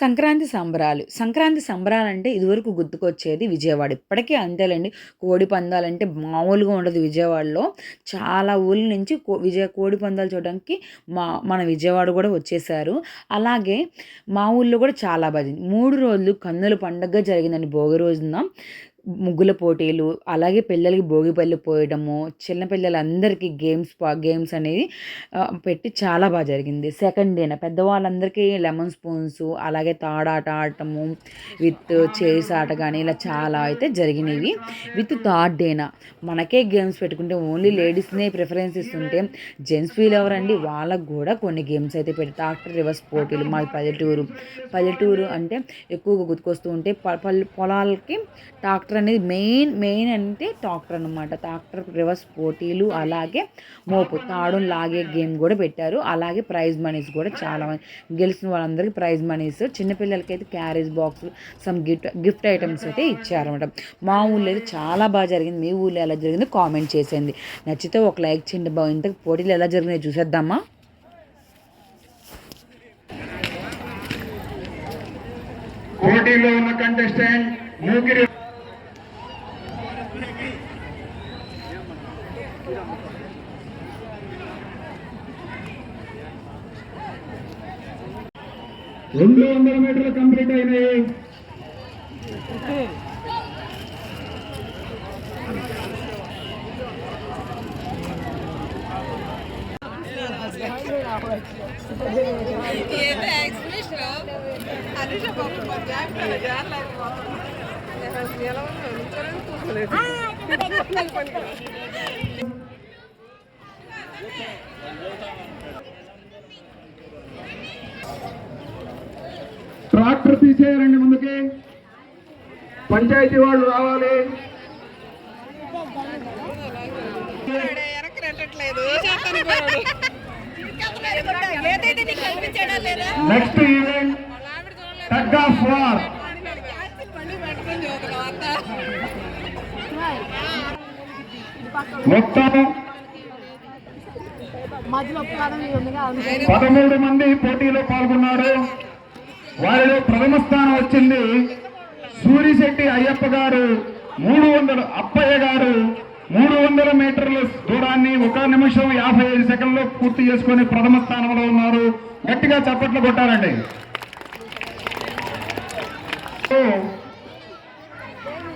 సంక్రాంతి సంబరాలు. సంక్రాంతి సంబరాలు అంటే ఇదివరకు గుర్తుకొచ్చేది విజయవాడ. ఇప్పటికీ అంతేలేండి. కోడి పందాలంటే మామూలుగా ఉండదు విజయవాడలో. చాలా ఊళ్ళ నుంచి కో విజయ కోడి పందాలు చూడడానికి మా మన విజయవాడ కూడా వచ్చేసారు. అలాగే మా ఊళ్ళో కూడా చాలా బాగా మూడు రోజులు కన్నుల పండగ జరిగిందండి భోగి రోజున. ముగ్గుల పోటీలు అలాగే పిల్లలకి భోగిపల్లి పోయడము చిన్న పిల్లలందరికీ గేమ్స్ గేమ్స్ అనేది పెట్టి చాలా బాగా జరిగింది. సెకండ్ డేన పెద్దవాళ్ళందరికీ లెమన్ స్పూన్స్ అలాగే తాడాట ఆడటము విత్ చైర్స్ ఆట కానీ ఇలా చాలా అయితే జరిగినవి. విత్ థర్డ్ డేన మనకే గేమ్స్ పెట్టుకుంటే ఓన్లీ లేడీస్నే ప్రిఫరెన్స్ ఇస్తుంటే జెంట్స్ ఫీల్ ఎవరండి? వాళ్ళకు కూడా కొన్ని గేమ్స్ అయితే పెట్టి ట్రాక్టర్ రివర్స్ పోటీలు మా పల్లెటూరు. పల్లెటూరు అంటే ఎక్కువగా గుర్తుకొస్తూ ఉంటే ప- పల్లె పొలాలకి ట్రాక్టర్ అనేది మెయిన్ మెయిన్ అంటే ట్రాక్టర్ అనమాట ట్రాక్టర్ రివర్స్ పోటీలు అలాగే మోపు తాడును లాగే గేమ్ కూడా పెట్టారు. అలాగే ప్రైజ్ మనీస్ కూడా చాలా గెలిచిన వాళ్ళందరికీ ప్రైజ్ మనీస్. చిన్నపిల్లలకి అయితే carriage box some gift gift items అయితే ఇచ్చారనమాట మా ఊళ్ళో అయితే చాలా బాగా జరిగింది. మీ ఊళ్ళో ఎలా జరిగిందో కామెంట్ చేసేయండి. నచ్చితే ఒక లైక్ చేయండి బాగా ఇంతకు పోటీలు ఎలా జరిగినాయి చూసేద్దామా? పోటీలో ఉన్న కంటెస్టెంట్ మూగిరి రెండు వందల మీటర్లు కంప్లీట్ అయినాయి. ఏదో ట్రాక్టర్ తీసేయాలండి ముందుకి. పంచాయతీ వాళ్ళు రావాలి. Next event tug of war మొత్తం పదమూడు మంది పోటీలో పాల్గొన్నారు. వారిలో ప్రథమ స్థానం వచ్చింది సూరిశెట్టి అయ్యప్ప గారు. మూడు వందల అప్పయ్య గారు. మూడు వందల మీటర్ల దూరాన్ని ఒక నిమిషం యాభై ఐదు సెకండ్లో పూర్తి చేసుకుని ప్రథమ స్థానంలో ఉన్నారు. గట్టిగా చప్పట్లు కొట్టారండి.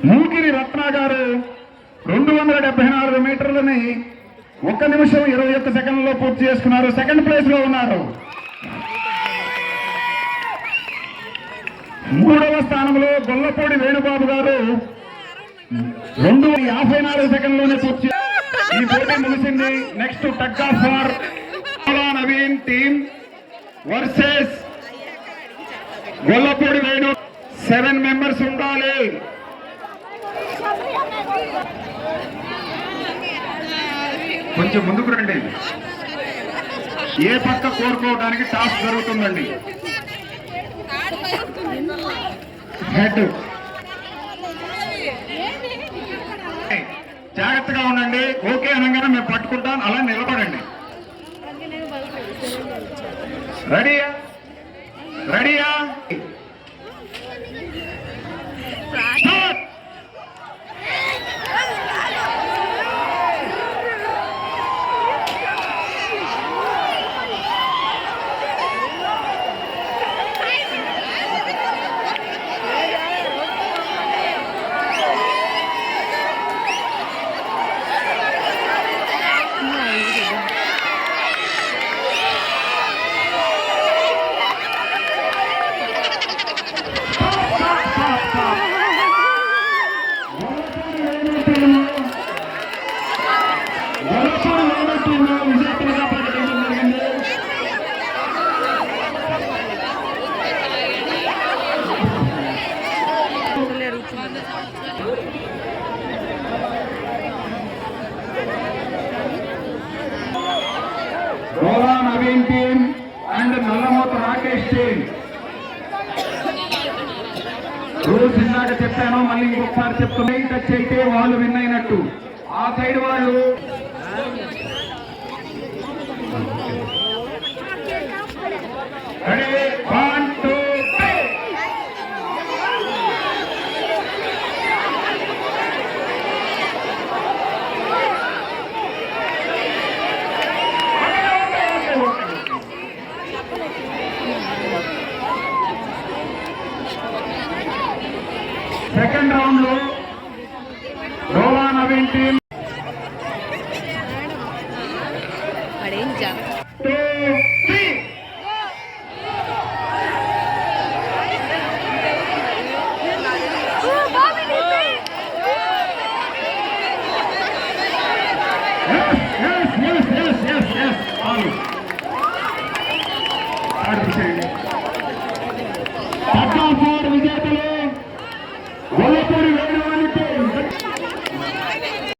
మూకిరి రత్న గారు రెండు వందల డెబ్బై నాలుగు మీటర్లని ఒక నిమిషం ఇరవై ఒక్క సెకండ్లో పూర్తి చేసుకున్నారు. సెకండ్ ప్లేస్లో ఉన్నారు. మూడవ స్థానంలో గొల్లపూడి వేణుబాబు గారు రెండు యాభై నాలుగు సెకండ్లోనే పూర్తి ఈ పోటీ ముగిసింది. Next tug of war Naveen team versus Gollapudi Venu seven members ఉండాలి. కొంచెం ముందుకు రండి. ఏ పక్క కోరుకోవడానికి టాస్క్ జరుగుతుందండి? హెడ్ జాగ్రత్తగా ఉండండి. ఓకే అనగానే మేము పట్టుకుంటాం. అలా నిలబడండి. రెడీయా రెడీయా విజేతలుగా ప్రకటించడం జరిగింది Naveen and Nallamutha Rakesh team. Rules ఇందాక చెప్పాను మళ్ళీ ఇంకొకసారి చెప్తున్నా టచ్ అయితే వాళ్ళు విన్ అయినట్టు. ఆ సైడ్ వాళ్ళు సెకండ్ రౌండ్లో గోవా నవీన్ టీం আমি